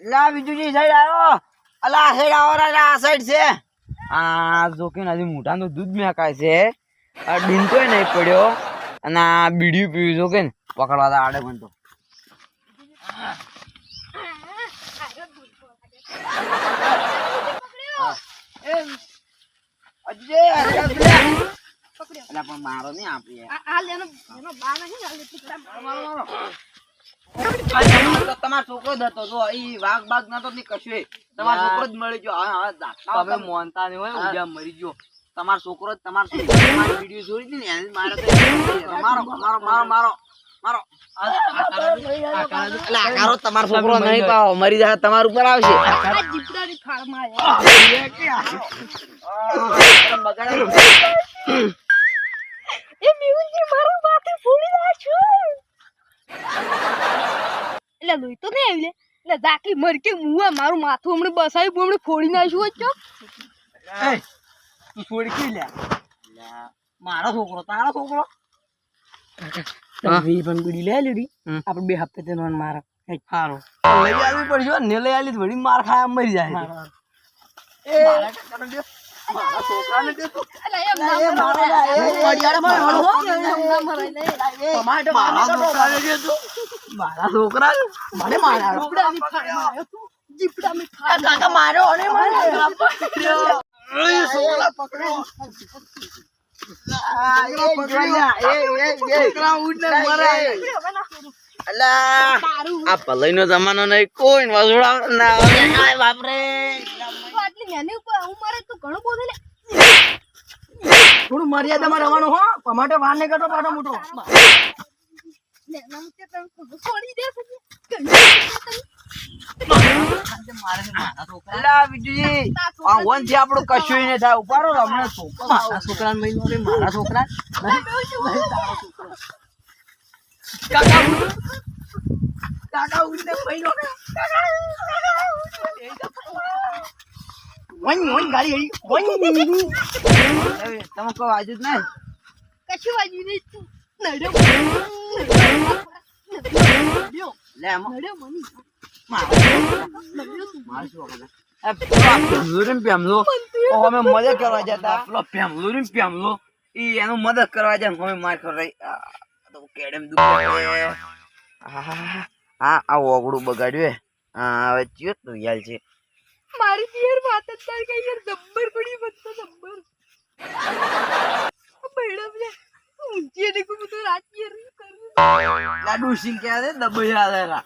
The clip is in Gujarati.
લા બીજુજી સાઈડ આવ્યો? અલા આ સાઈડ આવો રા આ સાઈડ છે. આ જો કે હજી મોઢાનું દૂધ મેકાય છે. આ ડીંતોય નહીં પડ્યો. અને આ બીડી પીવું જો કે પકડવા તા આડે પણ તો અજય, અરે પેલા. મારો નહીં આપી તમારો છોકરો જ હતો જો ઈ વાઘ બાગ નતો ની કશું તમારો છોકરો જ મળી ગયો. હા હા તમે મોનતા નહીં હોય ઉજા મરી ગયો. તમારો છોકરો જ તમારો છોકરો વીડિયો જોઈ હતી ને એને મારે મારો મારો મારો મારો મારો. આકારો તમારો છોકરો નહીં પાવો મરી જાય તમારું ઉપર આવશે. બગાડે લોહી તો નહીં આવી લે. એટલે ઝાકલી મરી કે મુવા મારું માથું હમણાં બસાવી હમણાં ફોડી નાખ્યું હોત ચો. તું છોડી કી લે. મારો છોકરો તારો છોકરો. વી પણ ગુડી લે લીધી આપણે બે હપ્તે તેનો માર. હારો. લઈ આવી પડશે ને લઈ આલી વળી માર ખાયા મરી જાય. મારા છોકરાને દે તું. મારા દે તું. મારા છોકરા મને મારા તું. જીપડાની ફાડ કાકા મારો અને માર્યો. એ છોકરા પકડો. છોકરા. હવે ના જમાનો નહીં કોઈ વસુડા ના બાપરે. થોડું મર્યાદામાં રહેવાનું હો. ટમાટો વાર નહીં કરતો પાટો મોટો. તને છોડી દે તમે કોઈ વાજુ જ નહીં. કશું વાગ્યું નહીં. લે મને. મદદ કરવા જતા પેમલો પેમલો ઈ એનું મદદ કરવા જાય અમે માર ખવડાવી. આ કેડેમ દુખે છે. આ ઓગડું બગાડ્યું હા હવે ચિયો તો છે મારી પિયર વાત જ તાર કઈ યાર જબ્બર પડી બધો જબ્બર બૈડા ઊંચી ને કું તો રાત યાર કરું લાડુ સિંહ ક્યાં છે દબાઈ આલેલા